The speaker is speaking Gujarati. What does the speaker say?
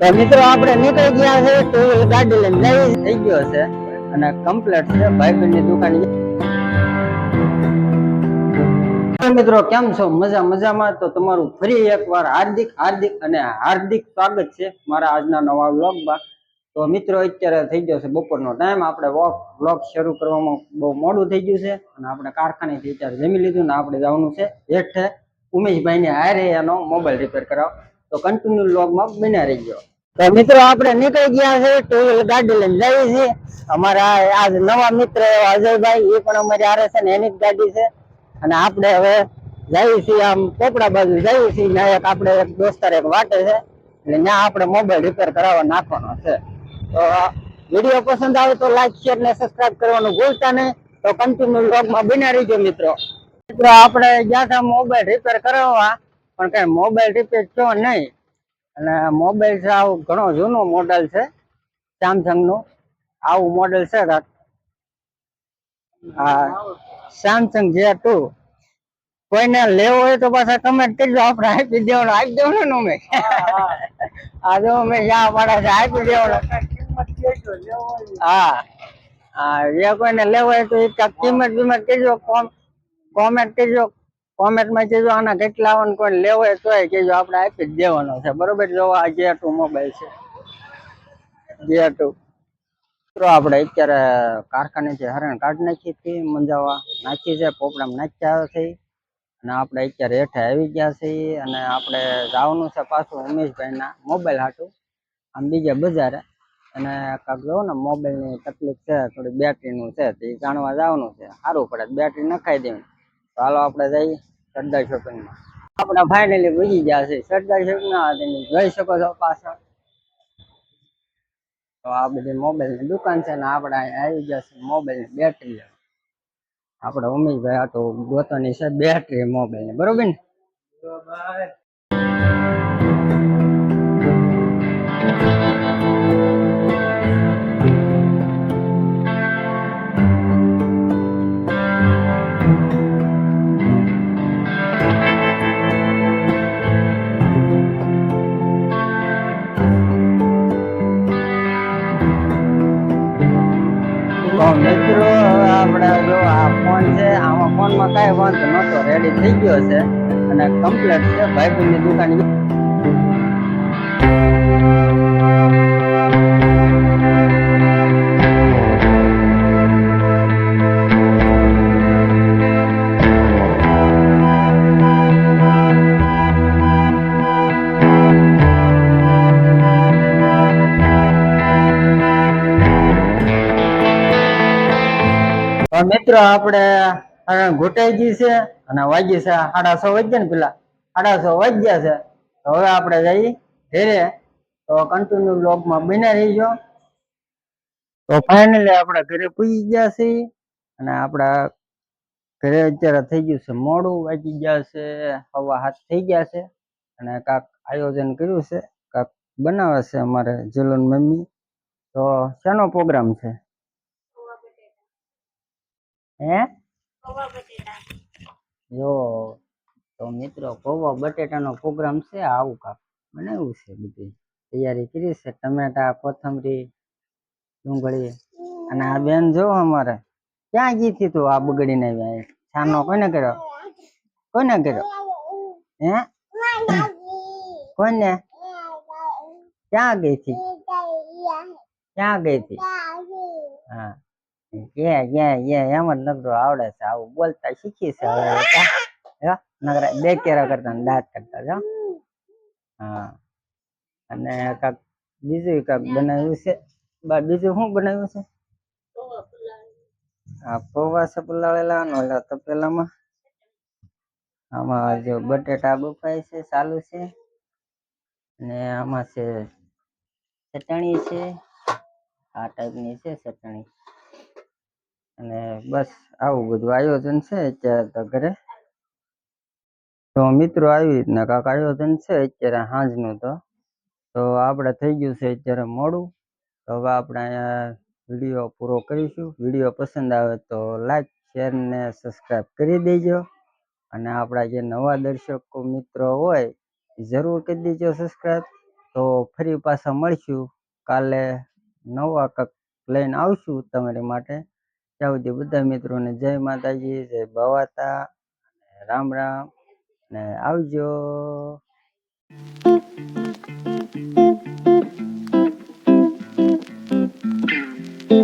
મિત્રો, આપણે નીકળી ગયા છે ટુ વ્હીલ ગાડી લઈને. જઈ થઈ ગયો છે. અને કમ્પ્લીટ છે ભાઈબંધની દુકાન મિત્રો, કેમ છો? મજા, મજામાં? તો તમારું ફરી એકવાર હાર્દિક હાર્દિક અને હાર્દિક સ્વાગત છે મારા આજના નવા વ્લોગમાં. તો મિત્રો, અત્યારે થઈ ગયો છે બપોરનો ટાઈમ આપણે વોક વ્લોગ શરૂ કરવામાં બહુ મોડું થઈ ગયું છે. અને આપણે કારખાનેથી અત્યારે જમી લીધું ને આપણે જવાનું છે. હેઠે ઉમેશભાઈને હારે એનો મોબાઈલ રિપેર કરાવ. તો કન્ટિન્યુ વ્લોગમાં બન્યા રહી ગયો તો મિત્રો આપણે નીકળી ગયા છે ટુ વ્હીલર ગાડી લઈને જઈએ છીએ. અમારા આજ નવા મિત્ર અજયભાઈ, એ પણ અમારી આરે છે ને એની જ ગાડી છે. અને આપણે હવે જઈએ છીએ આમ પોપડા બાજુ જઈએ છીએ ત્યાં એક આપણે એક દોસ્તાર એક વાટે છે. એટલે ત્યાં આપણે મોબાઈલ રિપેર કરાવવા નાખવાનો છે. તો વીડિયો પસંદ આવે તો લાઈક શેર ને સબસ્ક્રાઇબ કરવાનું ભૂલતા નહીં. તો કન્ટિન્યુ વ્લોગમાં બન્યા રહીજો મિત્રો. મિત્રો, આપણે ગયા હતા મોબાઈલ રિપેર કરાવવા, પણ કઈ મોબાઈલ રિપેર થયો નહીં. અને મોબાઈલ છે, આવું ઘણો જૂનો મોડેલ છે સેમસંગનું આવું મોડેલ છે આ સેમસંગ જે ટુ કોઈને લેવો હોય તો પાછા કમેન્ટ કરજો, આપણે આપી દેવાનું આપી દેવાનું ને અમે. આ જો અમે જ્યાં પાડે છે, આપી દેવાનું. હા હા જે કોઈને લેવો હોય તો એક કિંમત બિંમત કરજો, કોમ કોમેન્ટ કરજો. કોમેન્ટમાં કહેજો આના કેટલા આવવાનું કોઈ લેવો હોય તોય કહેજો આપણે આપી જ દેવાનો છે. બરોબર? જો આ જે ટુ મોબાઈલ છે. જે ટુ મિત્રો આપણે અત્યારે કારખાનેથી હરણ કાઢી નાખી હતી, મંજાવા નાખી છે, પોપડામાં નાખ્યા છે. અને આપણે અત્યારે હેઠે આવી ગયા છીએ અને આપણે જવાનું છે પાછું ઉમેશભાઈના મોબાઈલ હાટું, આમ બીજા બજારે. અને કાંક જોવો ને, મોબાઈલની તકલીફ છે, થોડી બેટરીનું છે, તો જાણવા જવાનું છે. સારું પડે, બેટરી નખાઈ દેવાની હાલો, આપણે જઈએ સરદાર શોપિંગમાં. આપણે ફાઇનલી પૂછી ગયા છે. સરદાર શોપિંગમાં તમે જોઈ શકો છો પાછળ. તો આ બધી મોબાઈલની દુકાન છે ને આપણે આવી ગયા છે મોબાઈલની બેટરી. આપણે ઉમેશભાઈ આ તો ગોતવાની છે બેટરી મોબાઈલની, બરોબર ને? તો ફોન છે આમાં ફોનમાં કાંઈ વાંધો નહોતો રેડી થઈ ગયો છે અને કમ્પ્લીટ છે. ભાઈબંધની દુકાન મિત્રો આપણે ઘૂંટાઈ ગઈ છે, અને વાગી છે સાડા છ વાગ્યા ને પેલા. સાડા છ વાગ્યા છે. હવે આપણે જઈએ ઘેરે. તો કન્ટિન્યુ બ્લોગમાં બન્યા રહીજો. તો ફાઇનલી આપણે ઘરે પૂજી ગયા છીએ. અને આપણા ઘરે અત્યારે થઈ ગયું છે મોડું, વાગી ગયા છે, હવા હાથ થઈ ગયા છે. અને કાંક આયોજન કર્યું છે, કાંક બનાવે છે અમારે જીલોન મમ્મી. તો શેનો પ્રોગ્રામ છે? હે? જો તો મિત્રો પૌવા બટેટાનો પ્રોગ્રામ છે આવું કાક બનાવ્યું છે બધું. તૈયારી કરી છે ટમેટા કોથમરી ડુંગળી અને આ બેન જો અમારે ક્યાં ગઈ હતી તું આ બગડીને આવ્યા છાનો કોને કર્યો? કોને કર્યો? હે? કોને? ક્યાં ગઈ હતી? ક્યાં ગઈ હતી? હા. યે યે યે એમ જ નકરો આવડે છે. આવું બોલતા શીખી છે હવે? નકરા બે કેરા કરતા દાંત કરતા જો હા. અને કાક બીજું કાક બનાવ્યું છે? બા, બીજું શું બનાવ્યું છે? આ પૌવા છે પલાળેલા ને તપેલામાં આમાં જો બટેટા બફાય છે, ચાલુ છે. ને આમાં છે, ચટણી છે. આ ટાઈપની છે ચટણી. અને બસ આવું બધું આયોજન છે અત્યારે તો ઘરે. તો મિત્રો આવી રીતના કાંક આયોજન છે અત્યારે સાંજનું તો. તો આપણે થઈ ગયું છે અત્યારે મોડું. તો હવે આપણે અહીંયા વીડિયો પૂરો કરીશું. વીડિયો પસંદ આવે તો લાઈક, શેર ને સબસ્ક્રાઈબ કરી દેજો. અને આપણા જે નવા દર્શકો મિત્રો હોય જરૂર કરી દેજો સબસ્ક્રાઈબ. તો ફરી પાછા મળશું. કાલે નવા કંઈક લઈને આવશું તમારી માટે. ત્યાં બધા મિત્રો ને જય માતાજી જય ભવાતા રામ રામ ને આવજો.